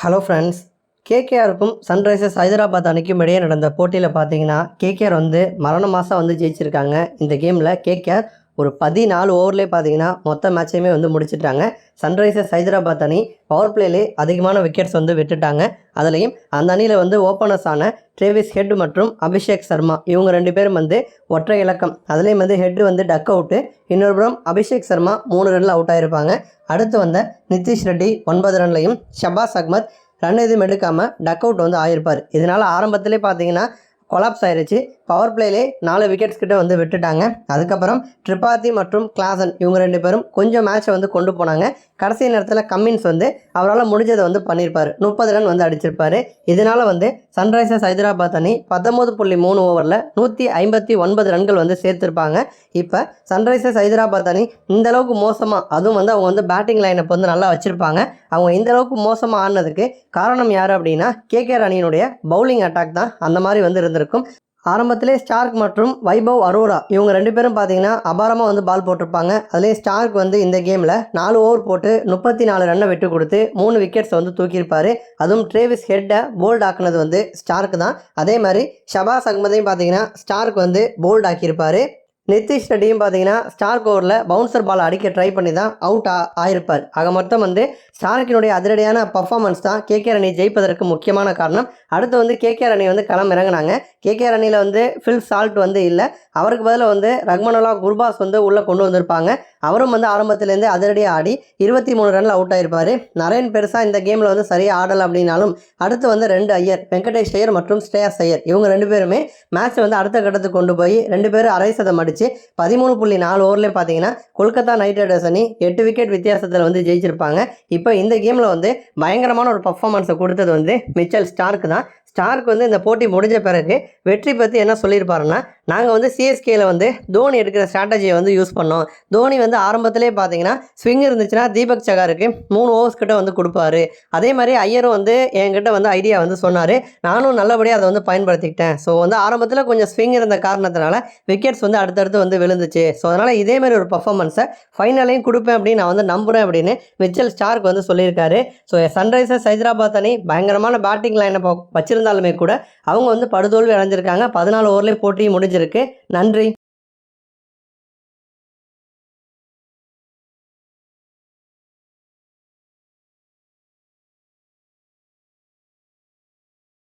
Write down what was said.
Hello friends கேகேஆருக்கும் Sunrisers Hyderabad அணிக்கும் இடையே நடந்த போட்டியில் பார்த்தீங்கன்னா கேகேஆர் வந்து மரண மாதம் வந்து ஜெயிச்சிருக்காங்க. இந்த கேமில் கேகேஆர் ஒரு பதினாலு ஓவர்லேயே பார்த்தீங்கன்னா மொத்த மேட்சையுமே வந்து முடிச்சிட்டாங்க. சன்ரைசர்ஸ் ஹைதராபாத் அணி பவர் பிளேலே அதிகமான விக்கெட்ஸ் வந்து விட்டுட்டாங்க. அதுலேயும் அந்த அணியில் வந்து ஓப்பனர்ஸ் ஆன ட்ரேவிஸ் ஹெட் மற்றும் அபிஷேக் சர்மா இவங்க ரெண்டு பேரும் வந்து ஒற்றை இலக்கம். அதுலேயும் வந்து ஹெட் வந்து டக் அவுட்டு இன்னொரு புறம் அபிஷேக் சர்மா மூணு ரனில் அவுட் ஆகிருப்பாங்க அடுத்து வந்த நிதிஷ் ரெட்டி ஒன்பது ரன்லையும் ஷபாஸ் அகமத் ரன் எதுவும் எடுக்காமல் டக் அவுட் வந்து ஆயிருப்பார். இதனால் ஆரம்பத்திலே பார்த்தீங்கன்னா கொலாப்ஸ் ஆயிடுச்சு பவர் பிளேலே நாலு விக்கெட்ஸ் கிட்ட வந்து விட்டுட்டாங்க. அதுக்கப்புறம் ட்ரிபாதி மற்றும் கிளாசன் இவங்க ரெண்டு பேரும் கொஞ்சம் மேட்சை வந்து கொண்டு போனாங்க. கடைசி நேரத்தில் கம்மின்ஸ் வந்து அவரால் முடிஞ்சதை வந்து பண்ணியிருப்பார் முப்பது ரன் வந்து அடிச்சிருப்பார். இதனால் வந்து சன்ரைசர்ஸ் ஹைதராபாத் அணி பத்தொம்போது புள்ளி மூணு ஓவரில் நூற்றி ஐம்பத்தி ஒன்பது ரன்கள் வந்து சேர்த்துருப்பாங்க. இப்போ சன்ரைசர்ஸ் ஹைதராபாத் அணி இந்த அளவுக்கு மோசமாக அதுவும் வந்து அவங்க வந்து பேட்டிங் லைனப் வந்து நல்லா வச்சுருப்பாங்க. அவங்க இந்த அளவுக்கு மோசமாக ஆடினதுக்கு காரணம் யார் அப்படின்னா கேகேஆர் அணியினுடைய பவுலிங் அட்டாக் தான் அந்த மாதிரி வந்து இருந்திருக்கும். ஆரம்பத்திலே ஸ்டார்க் மற்றும் வைபவ் அரோரா இவங்க ரெண்டு பேரும் பார்த்தீங்கன்னா அபாரமாக வந்து பால் போட்டிருப்பாங்க. அதுலேயும் ஸ்டார்க் வந்து இந்த கேமில் நாலு ஓவர் போட்டு முப்பத்தி நாலு ரன்னை விட்டு கொடுத்து மூணு விக்கெட்ஸ் வந்து தூக்கியிருப்பார். அதுவும் ட்ரேவிஸ் ஹெட்டை போல்ட் ஆக்குனது வந்து ஸ்டார்க் தான். அதே மாதிரி ஷபாஸ் அகமதையும் பார்த்தீங்கன்னா ஸ்டார்க் வந்து போல்ட் ஆக்கியிருப்பார். நிதிஷ் ரெட்டியும் பார்த்தீங்கன்னா ஸ்டார்க் ஓவரில் பவுன்சர் பால் அடிக்க ட்ரை பண்ணி தான் அவுட் ஆ ஆயிருப்பார். ஆக மொத்தம் வந்து ஸ்டார்க்கினுடைய அதிரடியான பர்ஃபார்மன்ஸ் தான் கேகேஆர் அணி ஜெயிப்பதற்கு முக்கியமான காரணம். அடுத்து வந்து கேகேஆர் அணி வந்து களம் இறங்குனாங்க. கேகேஆர் அணியில் வந்து ஃபில் சால்ட் வந்து இல்லை. அவருக்கு பதிலாக வந்து ரஹ்மனுல்லா குர்பாஸ் வந்து உள்ளே கொண்டு வந்திருப்பாங்க. அவரும் வந்து ஆரம்பத்துலேருந்து அதிரடியாக ஆடி இருபத்தி மூணு ரனில் அவுட் ஆயிருப்பார். நரேன் பெருசாக இந்த கேமில் வந்து சரியாக ஆடலை அப்படின்னாலும் அடுத்து வந்து ரெண்டு ஐயர் வெங்கடேஷ் ஐயர் மற்றும் ஸ்ரேயாஸ் ஐயர். இவங்க ரெண்டு பேருமே மேட்ச்சை வந்து அடுத்த கட்டத்துக்கு கொண்டு போய் ரெண்டு பேரும் அரை சதம் இருந்துச்சு பதிமூணு புள்ளி நாலு ஓவர்லேயே பார்த்தீங்கன்னா கொல்கத்தா நைட் ரைடர்ஸ் அணி எட்டு விக்கெட் வித்தியாசத்தில் வந்து ஜெயிச்சிருப்பாங்க. இப்போ இந்த கேமில் வந்து பயங்கரமான ஒரு பர்ஃபார்மன்ஸை கொடுத்தது வந்து மிச்சல் ஸ்டார்க் தான். ஸ்டார்க் வந்து இந்த போட்டி முடிஞ்ச பிறகு வெற்றி பற்றி என்ன சொல்லியிருப்பாருன்னா நாங்கள் வந்து சிஎஸ்கேல வந்து தோனி எடுக்கிற ஸ்ட்ராட்டஜியை வந்து யூஸ் பண்ணோம். தோனி வந்து ஆரம்பத்திலே பார்த்தீங்கன்னா ஸ்விங் இருந்துச்சுன்னா தீபக் சகாருக்கு மூணு ஓவர்ஸ் கிட்ட வந்து கொடுப்பாரு. அதே மாதிரி ஐயரும் வந்து என்கிட்ட வந்து ஐடியா வந்து சொன்னார். நானும் நல்லபடியாக அதை வந்து பயன்படுத்திக்கிட்டேன். ஸோ வந்து ஆரம்பத்தில் கொஞ்சம் ஸ்விங் இருந்த காரணத்தினால விக்கெட்ஸ் வந்து அடுத்தடுத்து வந்து விழுந்துச்சு. ஸோ அதனால் இதே மாதிரி ஒரு பர்ஃபார்மன்ஸை ஃபைனலையும் கொடுப்பேன் அப்படின்னு நான் வந்து நம்புகிறேன் அப்படின்னு மிச்சல் ஸ்டார்க் வந்து சொல்லியிருக்காரு. ஸோ சன்ரைசர்ஸ் ஹைதராபாத் அணி பயங்கரமான பேட்டிங் லைனை இருந்தாலுமே கூட அவங்க வந்து படுதோல்வி அடைஞ்சிருக்காங்க. பதினாலு ஓவர்லேயே போட்டி முடிஞ்சிருக்கு. நன்றி.